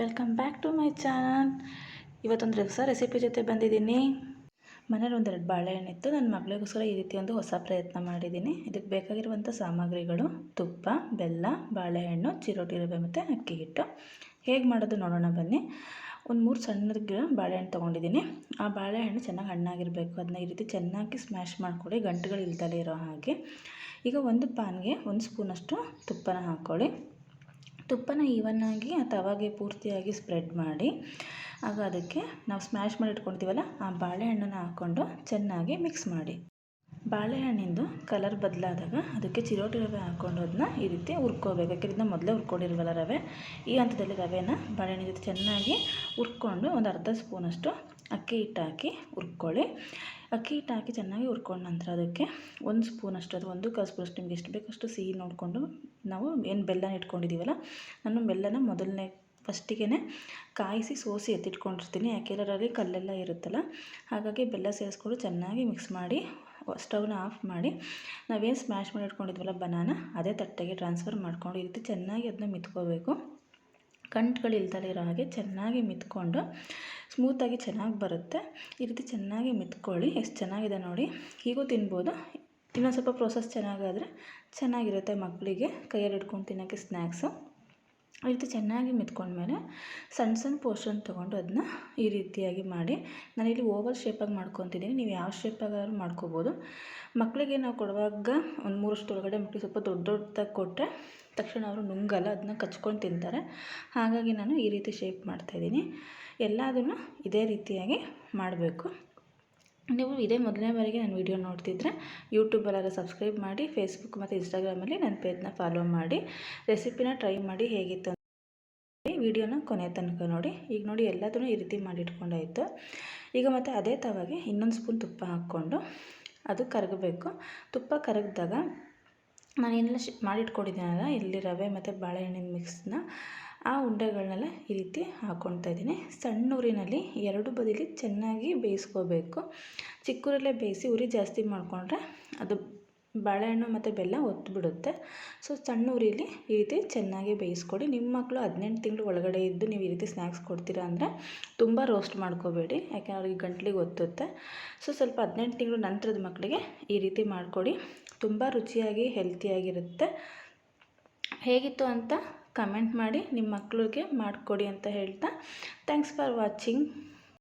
Welcome back to my channel ಇವತ್ತೊಂದು ಹೊಸ recipe ಜೊತೆ ಬಂದಿದ್ದೀನಿ. ಮನೇಲಿ ಒಂದೆರಡು ಬಾಳೆಹಣ್ಣಿತ್ತು ನನ್ನ ಮಗಳಿಗೋಸ್ಕರ ಈ ರೀತಿ ಒಂದು ಹೊಸ ಪ್ರಯತ್ನ ಮಾಡಿದ್ದೀನಿ. ಇದಕ್ಕೆ ಬೇಕಾಗಿರುವಂಥ ಸಾಮಗ್ರಿಗಳು ತುಪ್ಪ, ಬೆಲ್ಲ ಬಾಳೆಹಣ್ಣು ಚಿರೋಟಿ ರವೆ ಮತ್ತು ಅಕ್ಕಿ ಹಿಟ್ಟು. ಹೇಗೆ ಮಾಡೋದು ನೋಡೋಣ ಬನ್ನಿ. ಒಂದು ಮೂರು ಸಣ್ಣದ ಬಾಳೆಹಣ್ಣು ತೊಗೊಂಡಿದ್ದೀನಿ. ಆ ಬಾಳೆಹಣ್ಣು ಚೆನ್ನಾಗಿ ಹಣ್ಣಾಗಿರಬೇಕು. ಅದನ್ನ ಈ ರೀತಿ ಚೆನ್ನಾಗಿ ಸ್ಮ್ಯಾಶ್ ಮಾಡಿಕೊಡಿ ಗಂಟುಗಳು ಇಲ್ದಲೇ ಇರೋ ಹಾಗೆ. ಈಗ ಒಂದು ಪಾನ್ಗೆ ಒಂದು ಸ್ಪೂನಷ್ಟು ತುಪ್ಪನ ಹಾಕ್ಕೊಳ್ಳಿ ತುಪ್ಪನ ಈವನ್ನಾಗಿ ಆ ತವಾಗೆ ಪೂರ್ತಿಯಾಗಿ ಸ್ಪ್ರೆಡ್ ಮಾಡಿ, ಆಗ ಅದಕ್ಕೆ ನಾವು ಸ್ಮ್ಯಾಶ್ ಮಾಡಿ ಇಟ್ಕೊಳ್ತೀವಲ್ಲ ಆ ಬಾಳೆಹಣ್ಣನ್ನು ಹಾಕ್ಕೊಂಡು ಚೆನ್ನಾಗಿ ಮಿಕ್ಸ್ ಮಾಡಿ. ಬಾಳೆಹಣ್ಣಿಂದು ಕಲರ್ ಬದಲಾದಾಗ ಅದಕ್ಕೆ ಚಿರೋಟಿ ರವೆ ಹಾಕ್ಕೊಂಡು ಅದನ್ನ ಈ ರೀತಿ ಹುರ್ಕೋಬೇಕು. ಯಾಕೆಂದ್ರೆ ಮೊದಲೇ ಹುರ್ಕೊಂಡಿಲ್ವಲ್ಲ ರವೆ, ಈ ಹಂತದಲ್ಲಿ ರವೆನ ಬಾಳೆಹಣ್ಣಿನ ಜೊತೆ ಚೆನ್ನಾಗಿ ಹುರ್ಕೊಂಡು ಒಂದು ಅರ್ಧ ಸ್ಪೂನಷ್ಟು ಅಕ್ಕಿ ಹಿಟ್ಟು ಹಾಕಿ ಹುರ್ಕೊಳ್ಳಿ. ಅಕ್ಕಿ, ಹಿಟ್ಟು ಹಾಕಿ ಚೆನ್ನಾಗಿ ಹುರ್ಕೊಂಡ ನಂತರ ಅದಕ್ಕೆ ಒಂದು ಸ್ಪೂನಷ್ಟು ಅದು ಒಂದು ಕಾಲು ಸ್ಪೂನಷ್ಟು ನಿಮ್ಗೆ ಎಷ್ಟು ಬೇಕಷ್ಟು ಸಿಹಿ ನೋಡಿಕೊಂಡು ನಾವು ಏನು ಬೆಲ್ಲನ ಇಟ್ಕೊಂಡಿದ್ದೀವಲ್ಲ, ನಾನು ಬೆಲ್ಲನ ಮೊದಲನೇ ಫಸ್ಟಿಗೆ ಕಾಯಿಸಿ ಸೋಸಿ ಎತ್ತಿಟ್ಕೊಂಡಿರ್ತೀನಿ ಯಾಕೆಲ್ಲರಲ್ಲಿ ಕಲ್ಲೆಲ್ಲ ಇರುತ್ತಲ್ಲ, ಹಾಗಾಗಿ ಬೆಲ್ಲ ಸೇರಿಸ್ಕೊಂಡು ಚೆನ್ನಾಗಿ ಮಿಕ್ಸ್ ಮಾಡಿ, ಸ್ಟವ್ನ ಆಫ್ ಮಾಡಿ, ನಾವೇನು ಸ್ಮ್ಯಾಶ್ ಮಾಡಿ ಇಟ್ಕೊಂಡಿದ್ವಲ್ಲ, ಬನಾನ, ಅದೇ ತಟ್ಟೆಗೆ ಟ್ರಾನ್ಸ್ಫರ್ ಮಾಡ್ಕೊಂಡು ಈ ರೀತಿ ಚೆನ್ನಾಗಿ ಅದನ್ನ ಮಿತ್ಕೋಬೇಕು. ಇರೋ ಹಾಗೆ ಚೆನ್ನಾಗಿ ಮಿತ್ಕೊಂಡು ಸ್ಮೂತಾಗಿ ಚೆನ್ನಾಗಿ ಬರುತ್ತೆ. ಈ ರೀತಿ ಚೆನ್ನಾಗಿ ಮಿತ್ಕೊಳ್ಳಿ. ಎಷ್ಟು ಚೆನ್ನಾಗಿದೆ ನೋಡಿ. ಹೀಗೂ ತಿನ್ಬೋದು. ಇನ್ನೊಂದು ಸ್ವಲ್ಪ ಪ್ರೋಸೆಸ್ ಚೆನ್ನಾಗಾದರೆ ಚೆನ್ನಾಗಿರುತ್ತೆ ಮಕ್ಕಳಿಗೆ. ಕೈಯಲ್ಲಿ ಹಿಡ್ಕೊಂಡು ತಿನ್ನೋಕ್ಕೆ ಸ್ನ್ಯಾಕ್ಸು ಈ ರೀತಿ ಚೆನ್ನಾಗಿ ಮಿತ್ಕೊಂಡ್ಮೇಲೆ ಸಣ್ಣ ಸಣ್ಣ ಪೋರ್ಷನ್ ತೊಗೊಂಡು ಅದನ್ನ ಈ ರೀತಿಯಾಗಿ ಮಾಡಿ ನಾನಿಲ್ಲಿ ಓವಲ್ ಶೇಪಾಗಿ ಮಾಡ್ಕೊತಿದ್ದೀನಿ. ನೀವು ಯಾವ ಶೇಪಾಗಾದ್ರೂ ಮಾಡ್ಕೋಬೋದು. ಮಕ್ಕಳಿಗೆ ನಾವು ಕೊಡುವಾಗ ಒಂದು ಮೂರಷ್ಟು ಒಳಗಡೆ ಮಕ್ಕಳಿಗೆ ಸ್ವಲ್ಪ ದೊಡ್ಡ ದೊಡ್ಡದಾಗಿ ಕೊಟ್ಟರೆ ತಕ್ಷಣ ಅವರು ನುಂಗಲ್ಲ, ಅದನ್ನ ಕಚ್ಕೊಂಡು ತಿಂತಾರೆ. ಹಾಗಾಗಿ ನಾನು ಈ ರೀತಿ ಶೇಪ್ ಮಾಡ್ತಾಯಿದ್ದೀನಿ ಎಲ್ಲದನ್ನು ಇದೇ ರೀತಿಯಾಗಿ ಮಾಡಬೇಕು. ನೀವು ಇದೇ ಮೊದಲನೇ ಬಾರಿಗೆ ನನ್ನ ವೀಡಿಯೋ ನೋಡ್ತಿದ್ರೆ ಯೂಟ್ಯೂಬಲ್ಲಾದ್ರೂ ಸಬ್ಸ್ಕ್ರೈಬ್ ಮಾಡಿ ಫೇಸ್ಬುಕ್ ಮತ್ತು ಇನ್ಸ್ಟಾಗ್ರಾಮಲ್ಲಿ ನನ್ನ ಪೇಜ್ನ ಫಾಲೋ ಮಾಡಿ ರೆಸಿಪಿನ ಟ್ರೈ ಮಾಡಿ ಹೇಗಿತ್ತು ವಿಡಿಯೋನ ಕೊನೆ ತನಕ ನೋಡಿ. ಈಗ ನೋಡಿ ಎಲ್ಲದನ್ನು ಈ ರೀತಿ ಮಾಡಿಟ್ಕೊಂಡಾಯಿತು. ಈಗ ಮತ್ತು ಅದೇ ತವಾಗೆ ಇನ್ನೊಂದು ಸ್ಪೂನ್ ತುಪ್ಪ ಹಾಕ್ಕೊಂಡು ಅದು ಕರಗಬೇಕು. ತುಪ್ಪ ಕರಗಿದಾಗ ನಾನೇನೆಲ್ಲ ಶಿ ಮಾಡಿಟ್ಕೊಂಡಿದ್ದೀನಲ್ಲ, ಇಲ್ಲಿ ರವೆ ಮತ್ತು ಬಾಳೆಹಣ್ಣಿನ ಮಿಕ್ಸ್ನ ಆ ಉಂಡೆಗಳನ್ನೆಲ್ಲ ಈ ರೀತಿ ಹಾಕ್ಕೊಳ್ತಾ ಇದ್ದೀನಿ. ಸಣ್ಣ ಉರಿನಲ್ಲಿ ಎರಡು ಬದಿಲಿ ಚೆನ್ನಾಗಿ ಬೇಯಿಸ್ಕೋಬೇಕು. ಚಿಕ್ಕ ಬೇಯಿಸಿ ಉರಿ ಜಾಸ್ತಿ ಮಾಡಿಕೊಂಡ್ರೆ ಅದು ಬಾಳೆಹಣ್ಣು ಮತ್ತು ಬೆಲ್ಲ ಒತ್ತಿಬಿಡುತ್ತೆ ಸೊ ಸಣ್ಣ ಉರಿಲಿ ಈ ರೀತಿ ಚೆನ್ನಾಗಿ ಬೇಯಿಸ್ಕೊಡಿ. ನಿಮ್ಮ ಮಕ್ಕಳು ಹದಿನೆಂಟು ತಿಂಗಳು ಒಳಗಡೆ ಇದ್ದು ನೀವು ಈ ರೀತಿ ಸ್ನ್ಯಾಕ್ಸ್ ಕೊಡ್ತೀರಾ ಅಂದರೆ ತುಂಬ ರೋಸ್ಟ್ ಮಾಡ್ಕೋಬೇಡಿ. ಯಾಕೆಂದ್ರೆ ಅವ್ರಿಗೆ ಗಂಟ್ಲಿಗೆ ಒತ್ತುತ್ತೆ. ಸೊ, ಸ್ವಲ್ಪ ಹದಿನೆಂಟು ತಿಂಗಳು ನಂತರದ ಮಕ್ಕಳಿಗೆ ಈ ರೀತಿ ಮಾಡಿಕೊಡಿ. ತುಂಬ ರುಚಿಯಾಗಿ ಹೆಲ್ತಿಯಾಗಿರುತ್ತೆ ಹೇಗಿತ್ತು ಅಂತ ಕಮೆಂಟ್ ಮಾಡಿ ನಿಮ್ಮ ಮಕ್ಕಳಿಗೆ ಮಾಡಿಕೊಡಿ ಅಂತ ಹೇಳ್ತಾ. Thanks for watching